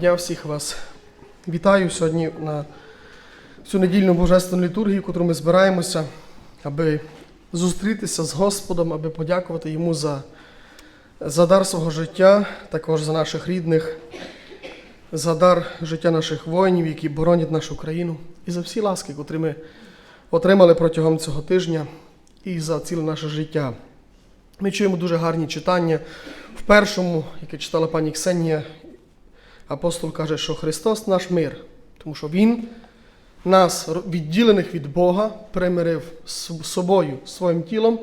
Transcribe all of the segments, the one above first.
Дня всіх вас вітаю сьогодні на цю недільну божественну літургію, в котру ми збираємося, аби зустрітися з Господом, аби подякувати Йому за, за дар свого життя, також за наших рідних, за дар життя наших воїнів, які боронять нашу країну, і за всі ласки, котрі ми отримали протягом цього тижня, і за ціле наше життя. Ми чуємо дуже гарні читання. В першому, яке читала пані Ксенія, апостол каже, що Христос наш мир, тому що Він нас, відділених від Бога, примирив з собою, своїм тілом,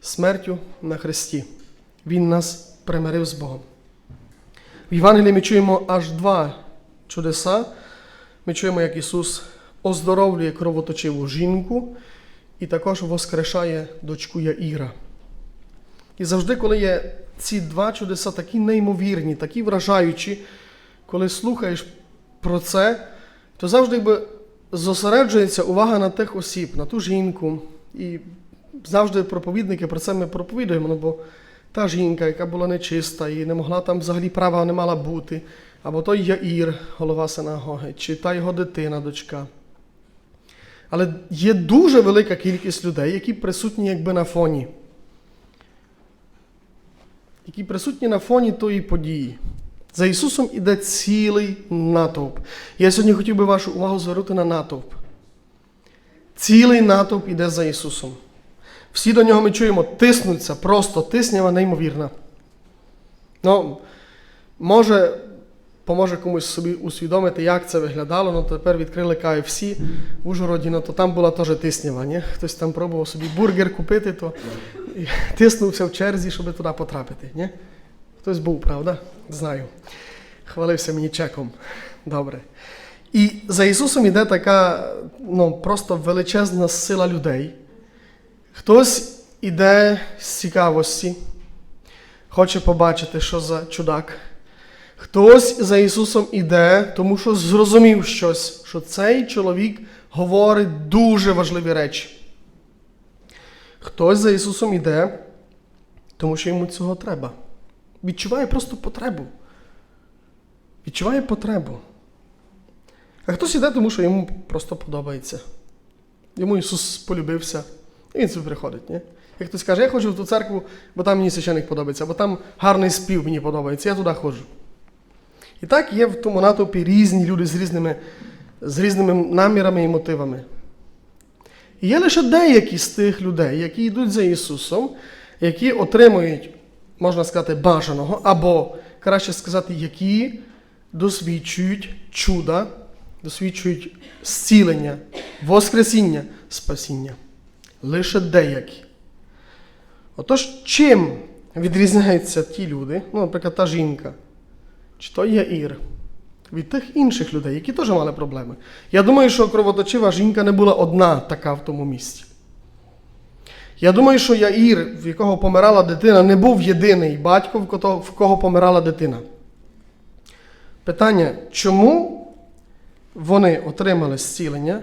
смертю на Христі. Він нас примирив з Богом. В Євангелії ми чуємо аж два чудеса. Ми чуємо, як Ісус оздоровлює кровоточиву жінку і також воскрешає дочку Яїра. І завжди, коли є ці два чудеса такі неймовірні, такі вражаючі, коли слухаєш про це, то завжди якби зосереджується увага на тих осіб, на ту жінку. І завжди проповідники про це ми проповідуємо, ну, бо та жінка, яка була нечиста і не могла там взагалі права не мала бути, або той Яїр, голова синагоги, чи та його дитина, дочка. Але є дуже велика кількість людей, які присутні якби на фоні. Які присутні на фоні тої події. За Ісусом іде цілий натовп. Я сьогодні хотів би вашу увагу звернути на натовп. Цілий натовп іде за Ісусом. Всі до нього ми чуємо, тиснуться, просто тиснява неймовірна. Ну, може, поможе комусь собі усвідомити, як це виглядало. Ну, тепер відкрили KFC в Ужгороді, ну, то там була теж тиснява. Ні? Хтось там пробував собі бургер купити, то тиснувся в черзі, щоб туди потрапити. Ні? Хтось був, правда? Знаю. Хвалився мені чеком. Добре. І за Ісусом іде така ну, просто величезна сила людей. Хтось іде з цікавості, хоче побачити, що за чудак. Хтось за Ісусом іде, тому що зрозумів щось, що цей чоловік говорить дуже важливі речі. Хтось за Ісусом іде, тому що йому цього треба. Відчуває просто потребу. Відчуває потребу. А хтось іде, тому що йому просто подобається. Йому Ісус полюбився, і він собі приходить. Ні? Як хтось каже, я ходжу в ту церкву, бо там мені священик подобається, бо там гарний спів мені подобається, я туди ходжу. І так є в тому натовпі різні люди з різними, з різними намірами і мотивами. І є лише деякі з тих людей, які йдуть за Ісусом, які отримують, можна сказати, бажаного, або, краще сказати, які досвідчують чуда, досвідчують зцілення, воскресіння, спасіння. Лише деякі. Отож, чим відрізняються ті люди, ну, наприклад, та жінка, чи то Яїр, від тих інших людей, які теж мали проблеми. Я думаю, що кровоточива жінка не була одна така в тому місці. Я думаю, що Яїр, в якого помирала дитина, не був єдиний батько, в кого- помирала дитина. Питання, чому вони отримали зцілення,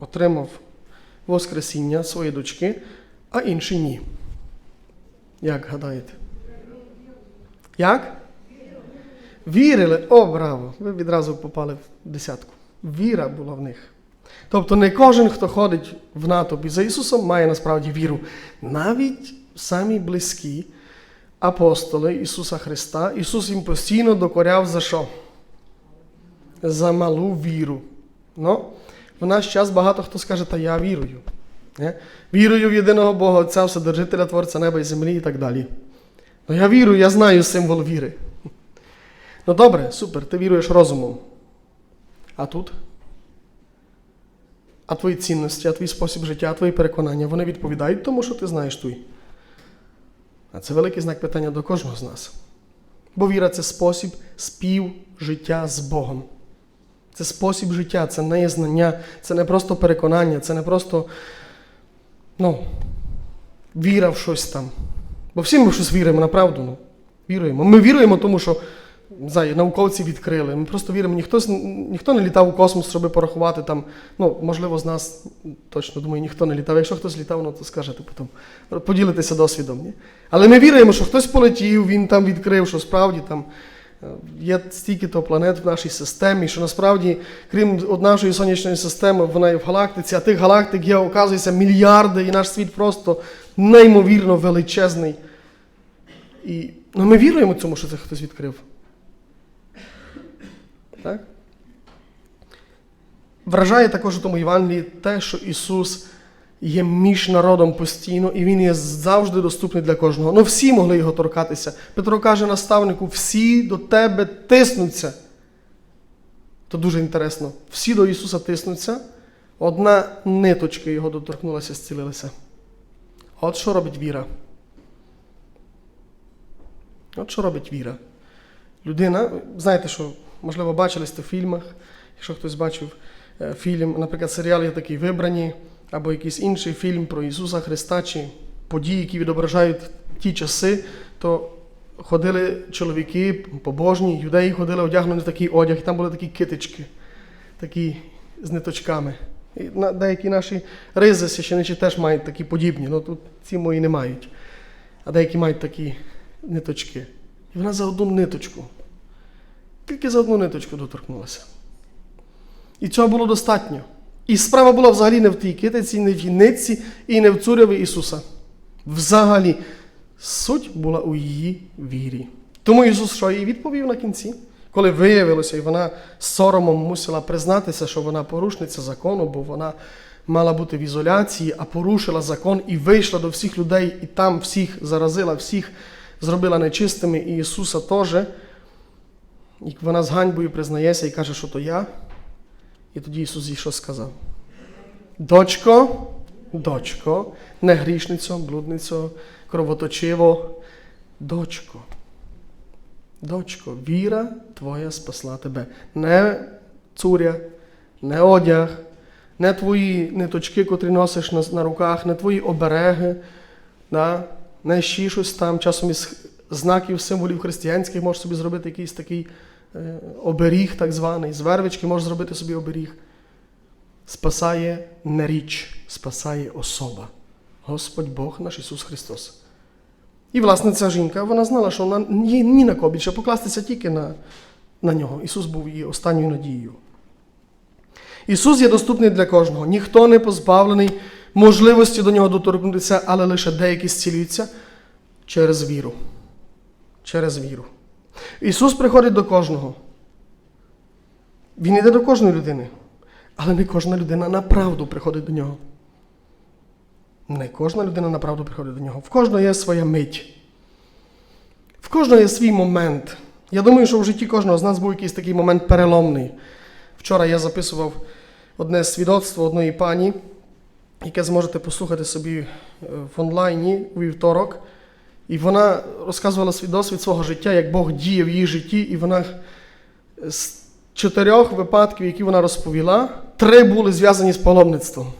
отримав Воскресіння своєї дочки, а інші ні? Як гадаєте? Як? Вірили, о, браво! Ви відразу попали в десятку. Віра була в них. Тобто не кожен, хто ходить в натовпі за Ісусом, має насправді віру. Навіть самі близькі апостоли Ісуса Христа, Ісус їм постійно докоряв за що? За малу віру. Ну, в наш час багато хто скаже, та я вірую. Не? Вірую в єдиного Бога Отця, Вседержителя, Творця неба і землі і так далі. Ну я вірую, я знаю символ віри. Ну добре, супер, ти віруєш розумом. А тут? А твої цінності, а твій спосіб життя, а твої переконання, вони відповідають тому, що ти знаєш твій. А це великий знак питання до кожного з нас. Бо віра це спосіб співжиття з Богом. Це спосіб життя, це не є знання, це не просто переконання, це не просто ну, віра в щось там. Бо всі ми в щось віримо, направду. Ну, віруємо. Ми віруємо, тому що не знаю, науковці відкрили. Ми просто віримо, ніхто, ніхто не літав у космос, щоб порахувати там. Ну, можливо, з нас точно думаю, ніхто не літав. Якщо хтось літав, ну то скажете потім. Поділитися досвідом. Ні? Але ми віримо, що хтось полетів, він там відкрив, що справді там е, є стільки-то планет в нашій системі, що насправді, крім нашої сонячної системи, вона є в галактиці, а тих галактик є, оказується, мільярди, і наш світ просто неймовірно величезний. І ну, ми віруємо цьому, що це хтось відкрив. Так? Вражає також у тому Євангелії те, що Ісус є між народом постійно, і Він є завжди доступний для кожного. Ну всі могли його торкатися. Петро каже наставнику, всі до тебе тиснуться. То дуже інтересно. Всі до Ісуса тиснуться, одна ниточка його доторкнулася, зцілилася. От що робить віра. От що робить віра. Людина, знаєте, що, можливо, бачили сте в фільмах, якщо хтось бачив е, фільм, наприклад, серіал є такий вибрані, або якийсь інший фільм про Ісуса Христа чи події, які відображають ті часи, то ходили чоловіки побожні, юдеї ходили одягнені в такий одяг, і там були такі китички, такі з ниточками. І деякі наші ризи священичі теж мають такі подібні, ну тут ці мої не мають. А деякі мають такі ниточки. І вона за одну ниточку. Тільки за одну ниточку доторкнулася. І цього було достатньо. І справа була взагалі не в тій китиці, не в тій і не в цуряві Ісуса. Взагалі, суть була у її вірі. Тому Ісус що їй відповів на кінці, коли виявилося, і вона соромом мусила признатися, що вона порушниця закону, бо вона мала бути в ізоляції, а порушила закон і вийшла до всіх людей, і там всіх заразила, всіх зробила нечистими, і Ісуса теж. І вона з ганьбою признається і каже, що то я. І тоді Ісус їй що сказав? Дочко, дочко, не грішницю, блудницю, кровоточиво, дочко. Дочко, віра твоя спасла тебе. Не цуря, не одяг, не твої ниточки, котрі носиш на, на руках, не твої обереги, да? не ще щось там, часом із знаків, символів християнських можеш собі зробити якийсь такий е, оберіг, так званий, з вервички можеш зробити собі оберіг. Спасає не річ, спасає особа. Господь Бог наш Ісус Христос. І, власне, ця жінка, вона знала, що вона їй ні на кого більше покластися тільки на, на нього. Ісус був її останньою надією. Ісус є доступний для кожного. Ніхто не позбавлений можливості до нього доторкнутися, але лише деякі зцілюються через віру. Через віру. Ісус приходить до кожного. Він йде до кожної людини. Але не кожна людина на правду приходить до нього. Не кожна людина на правду приходить до нього. В кожного є своя мить. В кожного є свій момент. Я думаю, що в житті кожного з нас був якийсь такий момент переломний. Вчора я записував одне свідоцтво одної пані, яке зможете послухати собі е, в онлайні у вівторок. І вона розказувала свій досвід свого життя, як Бог діє в її житті, і вона з чотирьох випадків, які вона розповіла, три були зв'язані з паломництвом.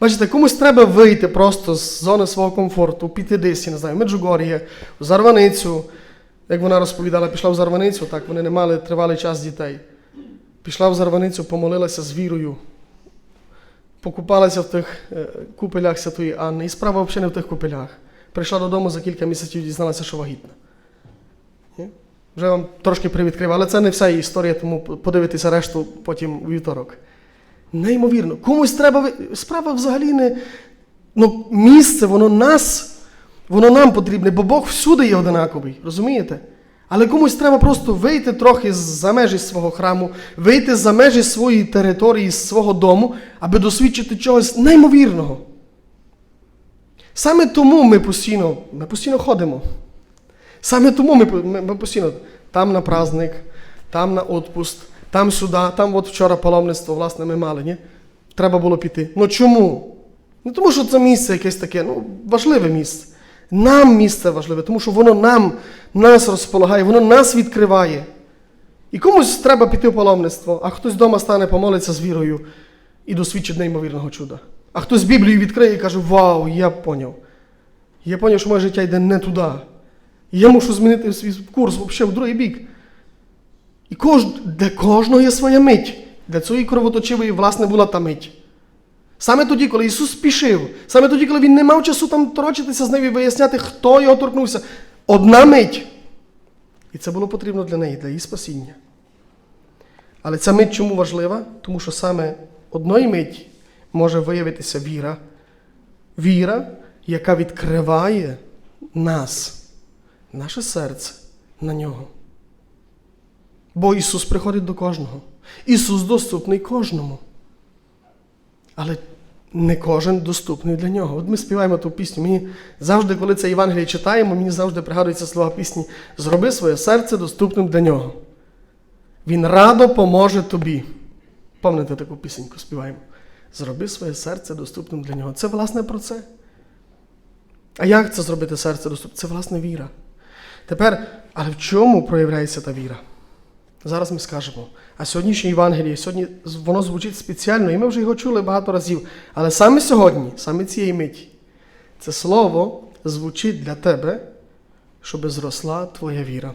Бачите, комусь треба вийти просто з зони свого комфорту, піти десь, я не знаю, в Меджугор'я, в Зарваницю. Як вона розповідала, пішла в Зарваницю, так вони не мали тривалий час дітей. Пішла в Зарваницю, помолилася з вірою, покупалася в тих е, купелях Святої Анни. І справа взагалі не в тих купелях. Прийшла додому за кілька місяців і дізналася, що вагітна. Вже вам трошки привідкрив, але це не вся історія, тому подивитися решту потім у вівторок. Неймовірно. Комусь треба. Справа взагалі не. Ну, місце, воно нас, воно нам потрібне, бо Бог всюди є одинаковий, розумієте? Але комусь треба просто вийти трохи за межі свого храму, вийти за межі своєї території, свого дому, аби досвідчити чогось неймовірного. Саме тому ми постійно, ми постійно ходимо. Саме тому ми, ми, ми постійно там на праздник, там на отпуск, там сюди, там от вчора паломництво, власне, ми мали, ні? Треба було піти. Ну чому? Не тому, що це місце якесь таке, ну, важливе місце. Нам місце важливе, тому що воно нам, нас розполагає, воно нас відкриває. І комусь треба піти в паломництво, а хтось вдома стане, помолиться з вірою і досвідчить неймовірного чуда. А хтось Біблію відкриє і каже: Вау, я поняв. Я поняв, що моє життя йде не туди. Я мушу змінити свій курс взагалі в другий бік. І кож... для кожного є своя мить. Для цієї кровоточивої, власне, була та мить. Саме тоді, коли Ісус спішив, саме тоді, коли Він не мав часу там торочитися з нею і виясняти, хто його торкнувся. Одна мить. І це було потрібно для неї, для її спасіння. Але ця мить чому важлива? Тому що саме одної миті може виявитися віра, віра, яка відкриває нас, наше серце на нього. Бо Ісус приходить до кожного. Ісус доступний кожному. Але не кожен доступний для нього. От ми співаємо ту пісню. Мені завжди, коли це Євангеліє читаємо, мені завжди пригадуються слова пісні Зроби своє серце доступним для нього. Він радо поможе тобі. Пам'ятаєте таку пісеньку співаємо? Зроби своє серце доступним для нього. Це власне про це. А як це зробити серце доступним? Це власне віра. Тепер, але в чому проявляється та віра? Зараз ми скажемо. А сьогоднішнє Євангеліє, сьогодні воно звучить спеціально, і ми вже його чули багато разів. Але саме сьогодні, саме цієї миті, це слово звучить для тебе, щоб зросла твоя віра.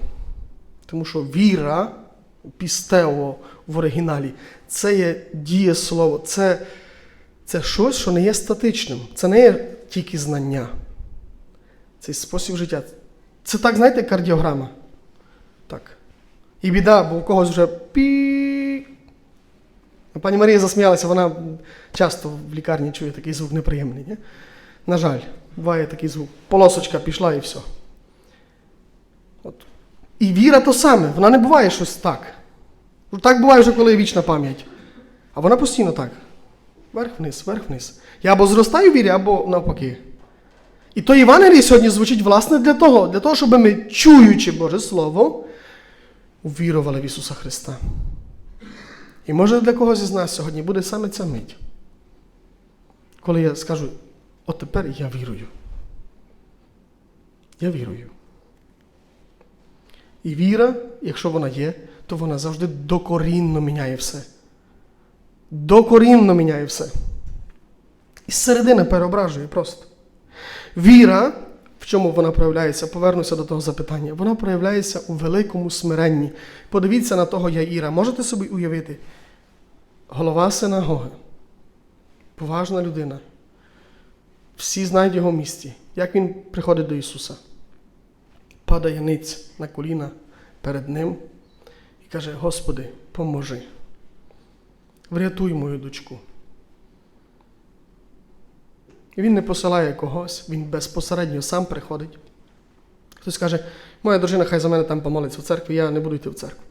Тому що віра, пістео в оригіналі, це є дієслово, це, це щось, що не є статичним. Це не є тільки знання. Це спосіб життя. Це так, знаєте, кардіограма. Так. І біда, бо у когось вже пі. Пані Марія засміялася, вона часто в лікарні чує такий звук неприємний. Ні? На жаль, буває такий звук. Полосочка пішла і все. От. І віра то саме, вона не буває щось так. Так буває вже, коли є вічна пам'ять. А вона постійно так. Вверх-вниз, вверх-вниз. Я або зростаю в вірі, або навпаки. І то Євангеліє сьогодні звучить власне для того, для того, щоб ми, чуючи Боже Слово, увірували в Ісуса Христа. І може для когось із нас сьогодні буде саме ця мить. Коли я скажу, от тепер я вірую. Я вірую. І віра, якщо вона є, то вона завжди докорінно міняє все. Докорінно міняє все. І зсередини переображує просто. Віра, в чому вона проявляється? Повернуся до того запитання. Вона проявляється у великому смиренні. Подивіться на того Яїра. Можете собі уявити? Голова синагоги, поважна людина. Всі знають його місці. Як він приходить до Ісуса? Падає ниць на коліна перед Ним і каже: Господи, поможи. Врятуй мою дочку. Він не посилає когось, він безпосередньо сам приходить. Хтось каже, моя дружина хай за мене там помолиться в церкві, я не буду йти в церкву.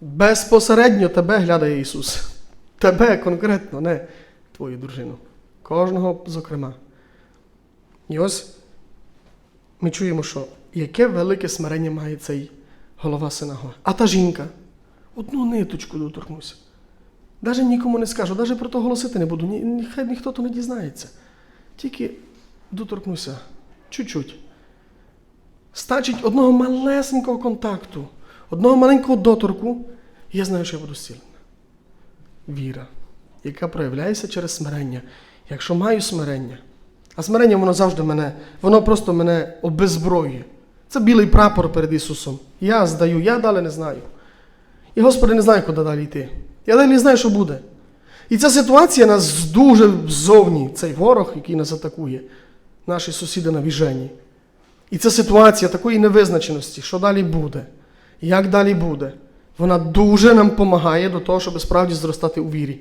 Безпосередньо тебе глядає Ісус. Тебе конкретно, не твою дружину. Кожного, зокрема. І ось ми чуємо, що яке велике смирення має цей голова синагоги. А та жінка одну ниточку доторкнуся. Навіть нікому не скажу, навіть про то голосити не буду, ні, ніхай ніхто то не дізнається. Тільки доторкнуся чуть-чуть. Стачить одного малесенького контакту, одного маленького доторку, і я знаю, що я буду зцілена. Віра, яка проявляється через смирення. Якщо маю смирення, а смирення воно завжди мене, воно просто мене обезброює. Це білий прапор перед Ісусом. Я здаю, я далі не знаю. І Господи не знаю, куди далі йти. Я далі не знаю, що буде. І ця ситуація нас дуже ззовні, цей ворог, який нас атакує, наші сусіди на віжені. І ця ситуація такої невизначеності, що далі буде, як далі буде, вона дуже нам допомагає до того, щоб справді зростати у вірі.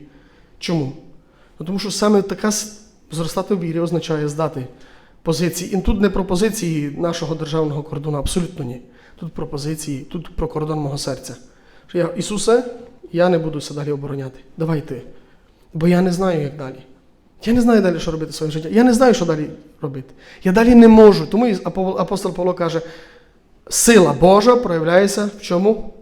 Чому? Ну, Тому що саме така зростати у вірі означає здати позиції. І тут не про позиції нашого державного кордону, абсолютно ні. Тут про позиції, тут про кордон мого серця. Що я, Ісусе, я не буду далі обороняти. Давай ти. Бо я не знаю, як далі. Я не знаю далі, що робити своє життя. Я не знаю, що далі робити. Я далі не можу. Тому апостол Павло каже, сила Божа проявляється в чому?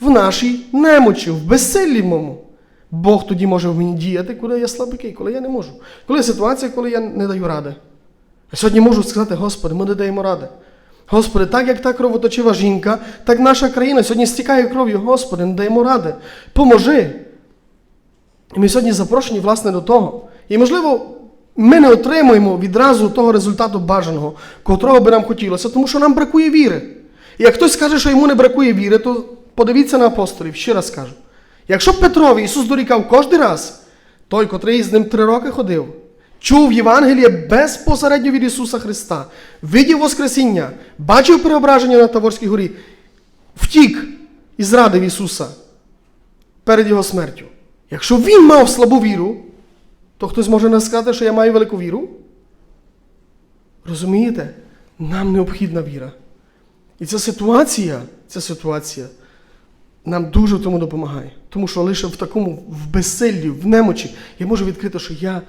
В нашій немочі, в безсиллі мому. Бог тоді може в мені діяти, коли я слабкий, коли я не можу. Коли ситуація, коли я не даю ради. А сьогодні можу сказати, Господи, ми не даємо ради. Господи, так як та кровоточива жінка, так наша країна сьогодні стікає кров'ю, Господи, не даємо ради. Поможи. І ми сьогодні запрошені, власне, до того. І, можливо, ми не отримуємо відразу того результату бажаного, котрого би нам хотілося, тому що нам бракує віри. І як хтось скаже, що йому не бракує віри, то подивіться на апостолів, ще раз скажу. Якщо Петрові Ісус дорікав кожен раз, той, котрий з ним три роки ходив, чув Євангеліє безпосередньо від Ісуса Христа, видів Воскресіння, бачив преображення на Таворській горі, втік і зрадив Ісуса перед Його смертю. Якщо він мав слабу віру, то хтось може не сказати, що я маю велику віру? Розумієте? Нам необхідна віра. І ця ситуація, ця ситуація нам дуже в тому допомагає. Тому що лише в такому в безсиллі, в немочі я можу відкрити, що я,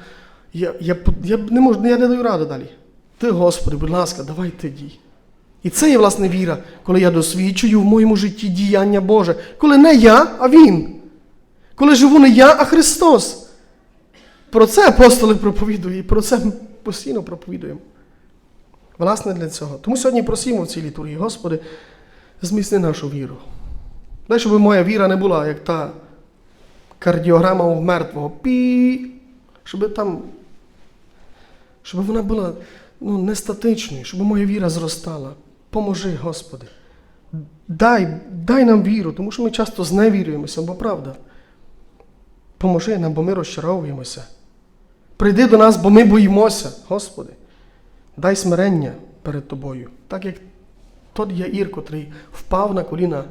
я, я, я, не можу, я не даю ради далі. Ти, Господи, будь ласка, давай ти дій. І це є власне віра, коли я досвідчую в моєму житті діяння Боже. Коли не я, а Він. Коли живу не я, а Христос. Про це апостоли проповідують, і про це ми постійно проповідуємо. Власне, для цього. Тому сьогодні просимо в цій літургії, Господи, зміцни нашу віру. Дай, щоб моя віра не була, як та кардіограма у мертвого. Пі. Щоб там. Щоб вона була ну, не статичною, щоб моя віра зростала. Поможи, Господи. Дай, дай нам віру, тому що ми часто зневірюємося, бо правда. Поможи нам, бо ми розчаровуємося. Прийди до нас, бо ми боїмося, Господи. Дай смирення перед Тобою, так як тот Яїр, котрий впав на коліна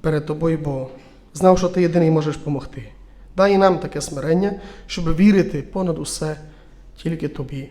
перед Тобою, бо знав, що Ти єдиний можеш допомогти. Дай нам таке смирення, щоб вірити понад усе тільки Тобі.